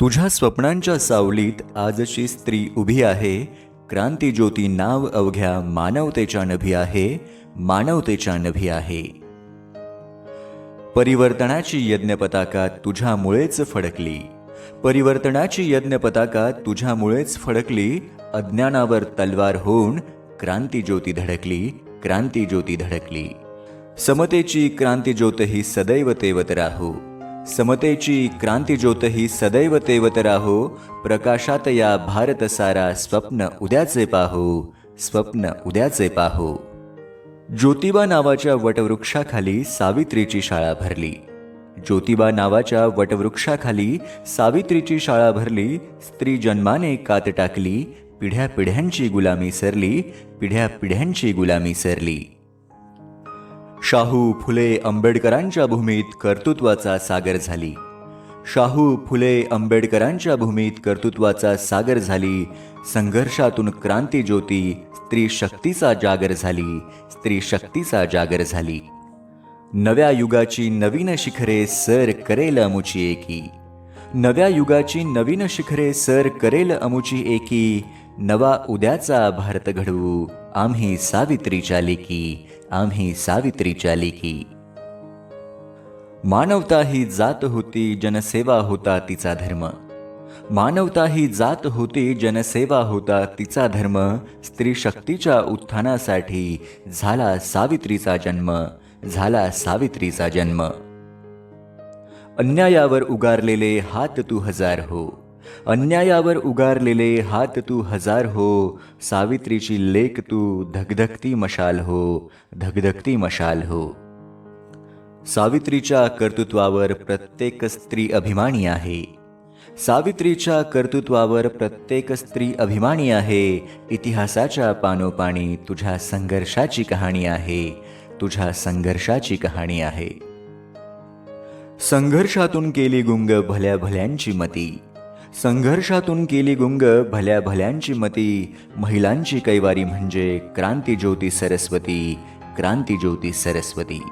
तुझ्या स्वप्नांच्या सावलीत आजची स्त्री उभी आहे. क्रांतीज्योती नाव अवघ्या मानवतेच्या नभी आहे. मानवतेच्या नभी आहे. परिवर्तनाची यज्ञपताका तुझ्यामुळेच फडकली. परिवर्तनाची यज्ञपताका तुझ्यामुळेच फडकली. अज्ञानावर तलवार होऊन क्रांतीज्योती धडकली. क्रांतीज्योती धडकली. समतेची क्रांतीज्योत ही सदैव तेवत राहू. समतेची क्रांती ज्योत ही सदैव तेवत राहो. प्रकाशात या भारत सारा स्वप्न उद्याचे पाहो. स्वप्न उद्याचे पाहो. ज्योतिबा नावाच्या वटवृक्षाखाली सावित्रीची शाळा भरली. ज्योतिबा नावाच्या वटवृक्षाखाली सावित्रीची शाळा भरली. स्त्री जन्माने कात टाकली. पिढ्या पिढ्यांची गुलामी सरली. पिढ्या पिढ्यांची गुलामी सरली. शाहू फुले आंबेडकरांच्या भूमीत कर्तृत्वाचा सागर झाली. शाहू फुले आंबेडकरांच्या भूमीत कर्तृत्वाचा सागर झाली. संघर्षातून क्रांती ज्योती स्त्री शक्तीचा जागर झाली. स्त्री शक्तीचा जागर झाली. नव्या युगाची नवीन शिखरे सर करेल अमुची एकी. नव्या युगाची नवीन शिखरे सर करेल अमुची एकी. नवा उद्याचा भारत घडवू. आम्ही सावित्रीच्या लेकी आम्ही सावित्रीच्या लेकी. मानवता ही जात होती जनसेवा होता तिचा धर्म. मानवता ही जात होती जनसेवा होता तिचा धर्म. स्त्री शक्तीच्या उत्थानासाठी झाला सावित्रीचा जन्म झाला सावित्रीचा जन्म. अन्यायावर उगारलेले हात तू हजार हो. अन्यायावर उगारलेले हात तू हजार हो सावित्रीची लेक तू धगधगती मशाल हो धगधगती मशाल हो. सावित्रीच्या कर्तृत्वावर प्रत्येक स्त्री अभिमानी आहे. सावित्रीच्या कर्तृत्वावर प्रत्येक स्त्री अभिमानी आहे. इतिहासाच्या पानोपाणी तुझ्या संघर्षाची कहाणी आहे. तुझ्या संघर्षाची कहाणी आहे. संघर्षातून केली गुंग भल्या भल्यांची मती. संघर्षातून केली गुंग भल्या भल्यांची मती. महिलांची कैवारी म्हणजे क्रांती ज्योती सरस्वती क्रांती ज्योती सरस्वती.